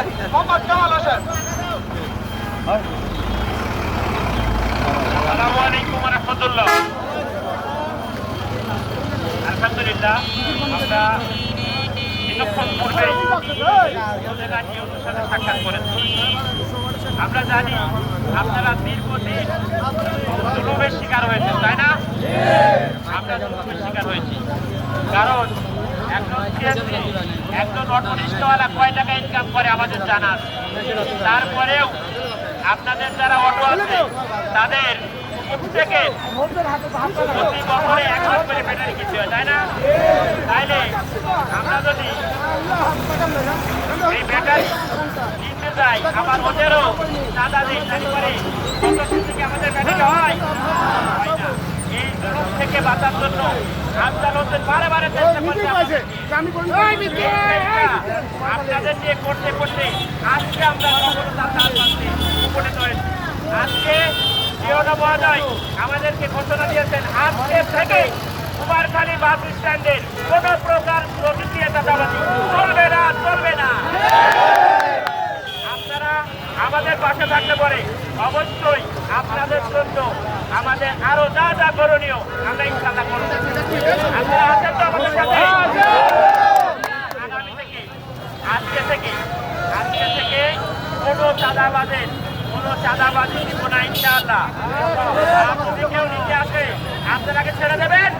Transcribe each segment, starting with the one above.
আসেন মোহাম্মদ কামাল আসেন আসসালামু আলাইকুম রহমতুল্লাহ আলহামদুলিল্লাহ। আমরা অনুষ্ঠানে সাক্ষাৎ করেছি আমরা জানি আপনারা দীর্ঘদিন জুলুমের শিকার হয়েছেন তাই না আমরা জুলুমের শিকার হয়েছি কারণ একজন অটোরিক্সাওয়ালা কয় টাকা ইনকাম করে আমাদের জানা তারপরেও আপনাদের যারা অটো আছে, তাদের প্রত্যেকে প্রতি বছরে এক লাখ করে ব্যাটারি কিনতে হয়, তাই না? তাইলে আমরা যদি ব্যাটারি কিনতে যাই আবার ওদেরও থেকে আমাদের ব্যাটারি হয়। এই জুলুম থেকে বাঁচার জন্য আপনাদের নিয়ে করতে করতে আজকে আমরা উপনীত হয়েছি। আজকে জিওনা মহোদয় আমাদেরকে ঘোষণা দিয়েছেন আজকে থেকে কুমারখালী বাস স্ট্যান্ডের কোন প্রকার প্রতিক্রিয়া চলবে না চলবে না। আপনারা আমাদের পাশে থাকতে পারে অবশ্যই আপনাদের জন্য আমাদের আরও যা যা করণীয় আমরা ইনশাল্লাহ করব আপনারা আছেন তো আমাদের সাথে আগামী থেকে আজকে থেকে আজকে থেকে কোনো চাঁদাবাজের কোনো চাঁদাবাজি দিব না ইনশাআল্লাহ। আর যদি কেউ নিচে আসে আপনারাকে ছেড়ে দেবেন।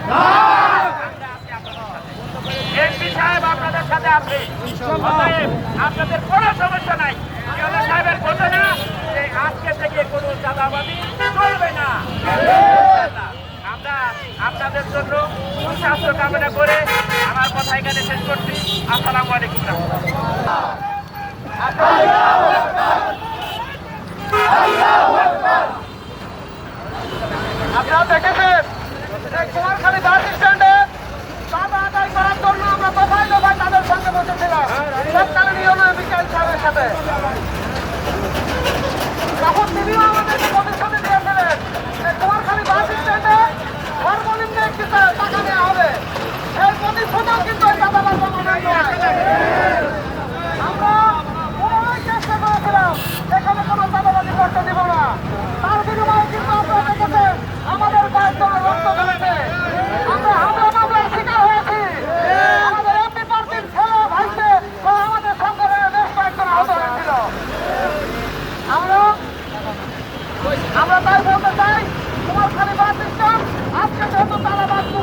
এমপি সাহেব আপনাদের সাথে আছে। আপনাদের কোনো সমস্যা নাই। জিওনা সাহেবের ঘোষণা যে আজকে থেকে কোনো চাঁদাবাজি চলবে না। আমরা আপনাদের জন্য সুস্বাস্থ্য কামনা করে আমার কথা এখানে শেষ করছি। আসসালামু আলাইকুম রহমতুল্লাহ আপনারা দেখেছেন কুমারখালী বাস স্ট্যান্ডে চাঁদা আদায় করার জন্য আমরা দফায় দফায় তাদের সঙ্গে বসেছিলাম সরকারের নিয়মে বিকাশ সাহেবের সাথে তখন তিনিও আমাদেরকে প্রতিশ্রুতি দিয়েছিলেন যে কুমারখালী বাস স্ট্যান্ডে সর্বনিম্ন একটি টা- টাকা নেওয়া হবে সেই প্রতিশ্রুতিও কিন্তু এই চাঁদাবাজ জমানায় নয় আমরা পুনরায় চেষ্টা করেছিলাম এখানে কোনো চাঁদাবাজি করতে দিব না তার বিনিময়ে কিন্তু আপনারা দেখেছেন আমাদের গায়ের জন্য রক্ত ফেলেছে আমরা হামলা মামলার শিকার হয়েছি আমাদের এমপি পার্টির ছেলে ভাইকে বা আমাদের সংগঠনের বেশ কয়েকজন আহত হয়েছিল আমরা আমরা তাই বলতে চাই কুমারখালী বাস